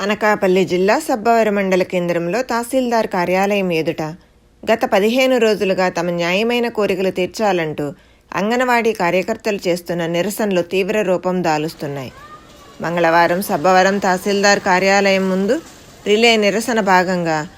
అనకాపల్లి జిల్లా సబ్బవరం మండల కేంద్రంలో తహసీల్దార్ కార్యాలయం ఎదుట గత పదిహేను రోజులుగా తమ న్యాయమైన కోరికలు తీర్చాలంటూ అంగన్వాడీ కార్యకర్తలు చేస్తున్న నిరసనలు తీవ్ర రూపం దాలుస్తున్నాయి. మంగళవారం సబ్బవరం తహసీల్దార్ కార్యాలయం ముందు రిలే నిరసన భాగంగా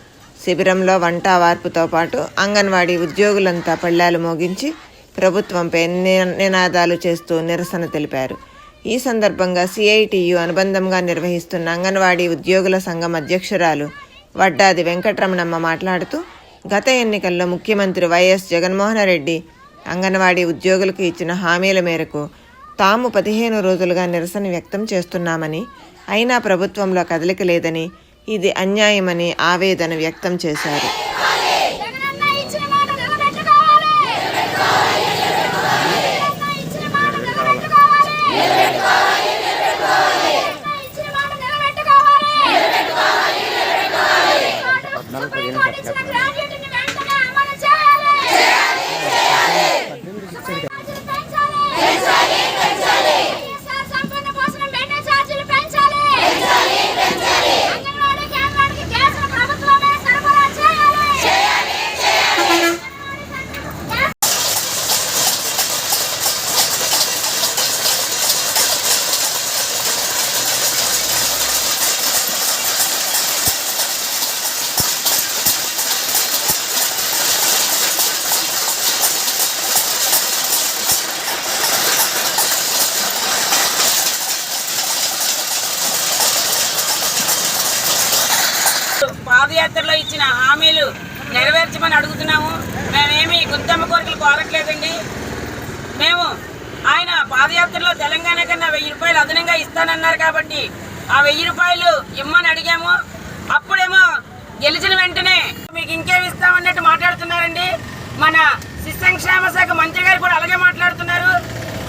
శిబిరంలో వంట వార్పుతో పాటు అంగన్వాడీ ఉద్యోగులంతా పళ్ళాలు మోగించి ప్రభుత్వంపై ని- నినాదాలు చేస్తూ నిరసన తెలిపారు. ఈ సందర్భంగా సిఐటియు అనుబంధంగా నిర్వహిస్తున్న అంగన్వాడీ ఉద్యోగుల సంఘం అధ్యక్షురాలు వడ్డాది వెంకటరమణమ్మ మాట్లాడుతూ గత ఎన్నికల్లో ముఖ్యమంత్రి వైఎస్ జగన్మోహన్ రెడ్డి అంగన్వాడీ ఉద్యోగులకు ఇచ్చిన హామీల మేరకు తాము పదిహేను రోజులుగా నిరసన వ్యక్తం చేస్తున్నామని అయినా ప్రభుత్వంలో కదలిక లేదని ఇది అన్యాయమని ఆవేదన వ్యక్తం చేశారు జగనన్న ఇచ్చిన మాట నిలబెట్టుకోవాలి. జగనన్న ఇచ్చిన మాట నిలబెట్టుకోవాలి. జగనన్న ఇచ్చిన మాట నిలబెట్టుకోవాలి. సుప్రీంకోర్టు ఇచ్చిన గ్రాడ్యుయేట్ని వెంటనే అమలు చేయాలి. ఛార్జీలు పెంచాలి. వైఎస్ఆర్ సంపూర్ణ పోషణ వెంటనే ఛార్జీలు పెంచాలి. అంగన్వాడీ కేంద్రానికి గ్యాస్ను ప్రభుత్వమే సరఫరా చేయాలి. పాదయాత్రలో ఇచ్చిన హామీలు నెరవేర్చమని అడుగుతున్నాము. మేమేమి గుంతమ్మ కోరికలు కోరట్లేదండి. మేము ఆయన పాదయాత్రలో తెలంగాణ కన్నా వెయ్యి రూపాయలు అదనంగా ఇస్తానన్నారు కాబట్టి ఆ వెయ్యి రూపాయలు ఇమ్మని అడిగాము. అప్పుడేమో గెలిచిన వెంటనే మీకు ఇంకేమి ఇస్తామన్నట్టు మాట్లాడుతున్నారండి. మన శిశు సంక్షేమ శాఖ మంత్రి గారు కూడా అలాగే మాట్లాడుతున్నారు.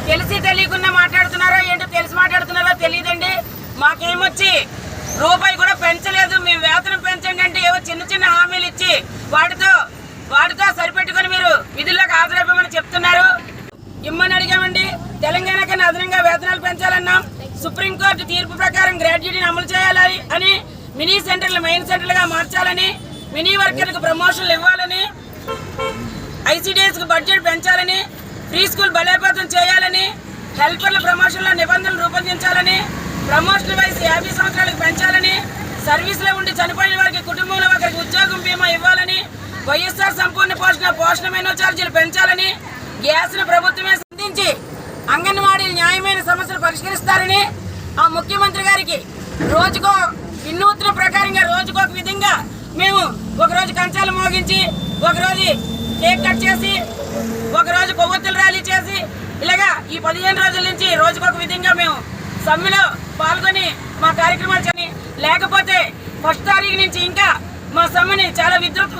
తెలిసి తెలియకుండా మాట్లాడుతున్నారో ఏంటో తెలిసి మాట్లాడుతున్నారో తెలియదండి. మాకేమొచ్చి రూపాయి తెలంగాణ అదనంగా వేతనాలు పెంచాలన్నాం. సుప్రీంకోర్టు తీర్పు ప్రకారం గ్రాడ్యుయేటీని అమలు చేయాలని అని మినీ సెంటర్లు మెయిన్ సెంటర్లుగా మార్చాలని మినీ వర్కర్లకు ప్రమోషన్లు ఇవ్వాలని ఐసీడీఎస్కు బడ్జెట్ పెంచాలని ప్రీ స్కూల్ బలోపేతం చేయాలని హెల్పర్ల ప్రమోషన్ల నిబంధనలు రూపొందించాలని ప్రమోషన్ వయసు యాభై సంవత్సరాలకు పెంచాలని సర్వీస్లో ఉండి చనిపోయిన వారికి కుటుంబంలో ఒకరికి ఉద్యోగం బీమా ఇవ్వాలని వైఎస్ఆర్ సంపూర్ణ పోషణ పోషణ మెనూ ఛార్జీలు పెంచాలని గ్యాస్ను ప్రభుత్వమే సంధించి అంగన్వాడీలు న్యాయమైన సమస్యలు పరిష్కరిస్తారని ఆ ముఖ్యమంత్రి గారికి రోజుకో వినూత్న ప్రకారంగా రోజుకో విధంగా మేము ఒక రోజు కంచాలు మోగించి ఒక రోజు కేక్ కట్ చేసి ఒక రోజు ర్యాలీ చేసి ఇలాగా ఈ పదిహేను రోజుల నుంచి రోజుకొక విధంగా మేము సమ్మెలో పాల్గొని మా కార్యక్రమాలు చేయని లేకపోతే ఫస్ట్ తారీఖు నుంచి ఇంకా మా సమ్మెని చాలా విద్యుత్